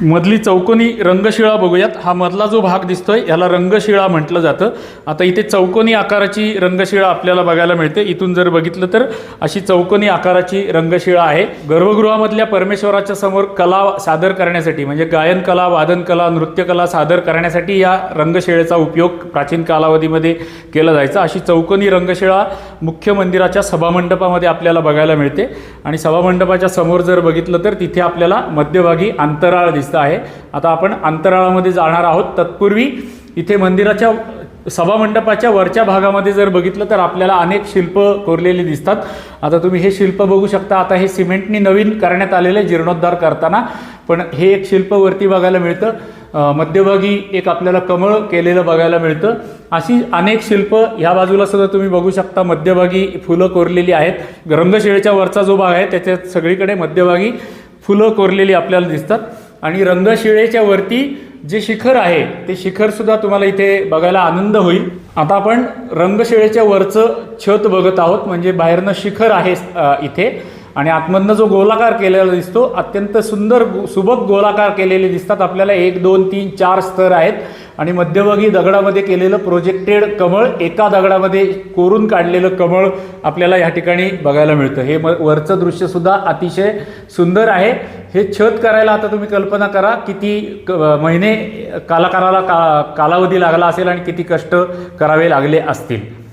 मधली चौकोनी रंगशिळा बघूयात. हा मधला जो भाग दिसतोय याला रंगशिळा म्हटलं जातं. आता इथे चौकोनी आकाराची रंगशिळा आपल्याला बघायला मिळते. इथून जर बघितलं तर अशी चौकोनी आकाराची रंगशिळा आहे. गर्भगृहामधल्या परमेश्वराच्या समोर कला सादर करण्यासाठी म्हणजे गायन कला वादन कला सादर करण्यासाठी या रंगशिळेचा उपयोग प्राचीन कालावधीमध्ये केला जायचा. अशी चौकोनी रंगशिळा मुख्य मंदिराच्या सभामंडपामध्ये आपल्याला बघायला मिळते. आणि सभामंडपाच्या समोर जर बघितलं तर तिथे आपल्याला मध्यभागी अंतराळ दिसतो. आहे. आता आपण अंतराळामध्ये जाणार आहोत. तत्पूर्वी इथे मंदिराच्या सभामंडपाच्या वरच्या भागामध्ये जर बघितलं तर आपल्याला अनेक शिल्प कोरलेली दिसतात. आता तुम्ही हे शिल्प बघू शकता. आता हे सिमेंटनी नवीन करण्यात आलेले जीर्णोद्धार करताना. पण हे एक शिल्प वरती बघायला मिळतं. मध्यभागी एक आपल्याला कमळ केलेलं बघायला मिळतं. अशी अनेक शिल्प ह्या बाजूला सुद्धा तुम्ही बघू शकता. मध्यभागी फुलं कोरलेली आहेत. रंगशिळेच्या वरचा जो भाग आहे त्याच्यात सगळीकडे मध्यभागी फुलं कोरलेली आपल्याला दिसतात. आणि रंगशिळेच्या वरती जे शिखर आहे ते शिखरसुद्धा तुम्हाला इथे बघायला आनंद होईल. आता आपण रंगशिळेच्या वरचं छत बघत आहोत म्हणजे बाहेरनं शिखर आहे इथे. आणि आतमधनं जो गोलाकार केलेला दिसतो अत्यंत सुंदर गो- सुबक गोलाकार केलेले दिसतात. आपल्याला एक दोन तीन चार स्तर आहेत. आणि मध्यभागी दगडामध्ये केलेलं प्रोजेक्टेड कमळ एका दगडामध्ये कोरून काढलेलं कमळ आपल्याला या ठिकाणी बघायला मिळतं. हे म वरचं दृश्यसुद्धा अतिशय सुंदर आहे. हे छत करायला आता तुम्ही कल्पना करा किती क- महिने कलाकाराला का कालावधी लागला असेल आणि किती कष्ट करावे लागले असतील.